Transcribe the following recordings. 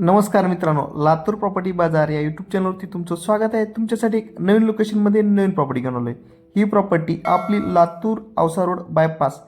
नमस्कार मित्रांनो लातूर प्रॉपर्टी बाजार या यूट्यूब चॅनलवरती तुमचं स्वागत आहे. तुमच्यासाठी एक नवीन लोकेशनमध्ये नवीन प्रॉपर्टी घेऊन आलो आहे ही प्रॉपर्टी आपली Latur Ausa road bypass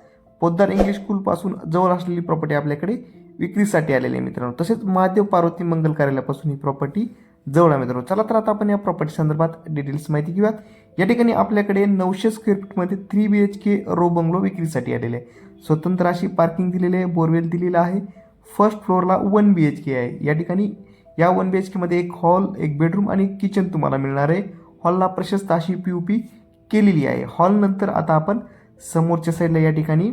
Poddar English स्कूलपासून जवळ असलेली प्रॉपर्टी आपल्याकडे विक्रीसाठी आलेली आहे मित्रांनो. तसेच महादेव पार्वती मंगल कार्यालयापासून ही प्रॉपर्टी जवळ आहे मित्रांनो. चला तर आता आपण या प्रॉपर्टी संदर्भात डिटेल्स माहिती घेऊयात. या ठिकाणी आपल्याकडे नऊशे square फीटमध्ये three B H K row bungalow विक्रीसाठी आलेले आहे. स्वतंत्र अशी पार्किंग दिलेली आहे बोरवेल दिलेला आहे. फर्स्ट फ्लोअरला वन बी एच के आहे. या ठिकाणी या वन बी एच केमध्ये एक हॉल एक बेडरूम आणि किचन तुम्हाला मिळणार आहे. हॉलला प्रशस्त अशी पी यू पी केलेली आहे. हॉलनंतर आता आपण समोरच्या साईडला या ठिकाणी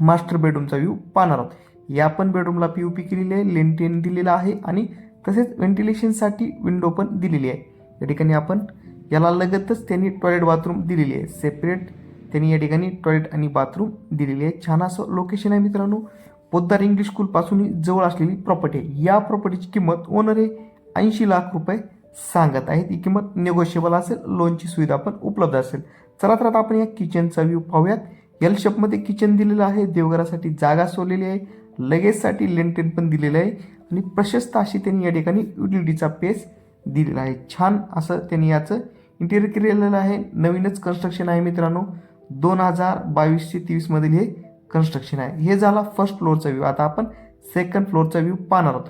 मास्टर बेडरूमचा व्ह्यू पाहणार आहोत. या पण बेडरूमला पी यू पी केलेली आहे लेंटेन दिलेला आहे आणि तसेच व्हेंटिलेशनसाठी विंडो पण दिलेली आहे. या ठिकाणी आपण याला लगतच त्यांनी टॉयलेट बाथरूम दिलेली आहे. सेपरेट त्यांनी या ठिकाणी टॉयलेट आणि बाथरूम दिलेली आहे. छान असं लोकेशन आहे मित्रांनो. पोद्दार इंग्लिश स्कूलपासून जवळ असलेली प्रॉपर्टी आहे. या प्रॉपर्टीची किंमत ओनर हे ऐंशी लाख रुपये सांगत आहेत. ही किंमत निगोशिएबल असेल लोनची सुविधा पण उपलब्ध असेल. चला तर आता आपण या किचनचा व्ह्यू पाहूयात. एल शेपमध्ये किचन दिलेलं आहे. देवघरासाठी जागा सोडलेली आहे. लगेजसाठी लेंटेन पण दिलेलं आहे. आणि प्रशस्त अशी त्यांनी या ठिकाणी युटिलिटीचा पेस दिलेला आहे. छान असं त्यांनी याचं इंटेरियर केलेलं आहे. नवीनच कन्स्ट्रक्शन आहे मित्रांनो. दोन हजार बावीसशे तेवीसमधील हे कन्स्ट्रक्शन आहे. हे झाला फर्स्ट फ्लोअरचा व्ह्यू आता आपण सेकंड फ्लोअरचा व्ह्यू पाहणार आहोत.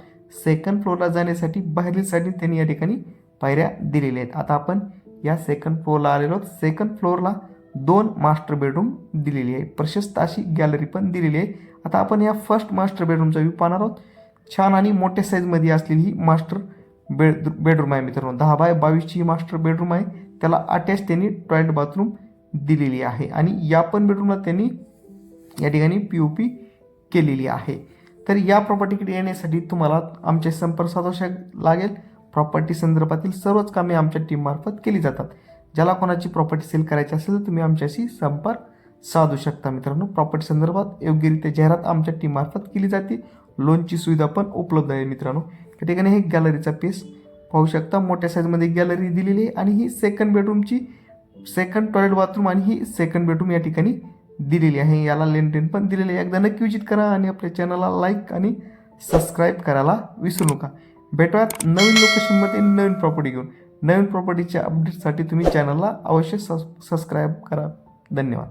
सेकंड फ्लोअरला जाण्यासाठी बाहेरील साईडने त्यांनी या ठिकाणी पायऱ्या दिलेल्या आहेत. आता आपण या सेकंड फ्लोअरला आलेलो आहोत. सेकंड फ्लोअरला दोन मास्टर बेडरूम दिलेली आहे. प्रशस्त अशी गॅलरी पण दिलेली आहे. आता आपण या फर्स्ट मास्टर बेडरूमचा व्ह्यू पाहणार आहोत. छान आणि मोठ्या साईजमध्ये असलेली ही मास्टर बेड बेडरूम आहे मित्रांनो. दहा बाय बावीसची ही मास्टर बेडरूम आहे. त्याला अटॅच त्यांनी टॉयलेट बाथरूम दिलेली आहे. आणि या पण बेडरूमला त्यांनी या ठिकाणी पी ओ पी केलेली आहे. तर या प्रॉपर्टीकडे येण्यासाठी तुम्हाला आमचे संपर्क साधायला लागेल. प्रॉपर्टी संदर्भातील सर्वच कामे आमच्या टीममार्फत केली जातात. ज्याला कोणाची प्रॉपर्टी सेल करायची असेल तर तुम्ही आमच्याशी संपर्क साधू शकता मित्रांनो. प्रॉपर्टी संदर्भात योग्यरित्या जाहिरात आमच्या टीममार्फत केली जाते. लोनची सुविधा पण उपलब्ध आहे मित्रांनो. या ठिकाणी हे गॅलरीचा पेस पाहू शकता. मोठ्या साईजमध्ये गॅलरी दिलेली आहे आणि ही सेकंड बेडरूमची सेकंड टॉयलेट बाथरूम आणि ही सेकंड बेडरूम या ठिकाणी दिलेली आहे. याला लेनटेन पण दिलेली आहे. एकदा नक्की विजिट करा आणि आपल्या चॅनलला लाईक आणि सबस्क्राईब करायला विसरू नका. भेटूयात नवीन लोकेशनमध्ये नवीन प्रॉपर्टी घेऊन. नवीन प्रॉपर्टीच्या अपडेटसाठी तुम्ही चॅनलला अवश्य सबस्क्राईब करा. धन्यवाद.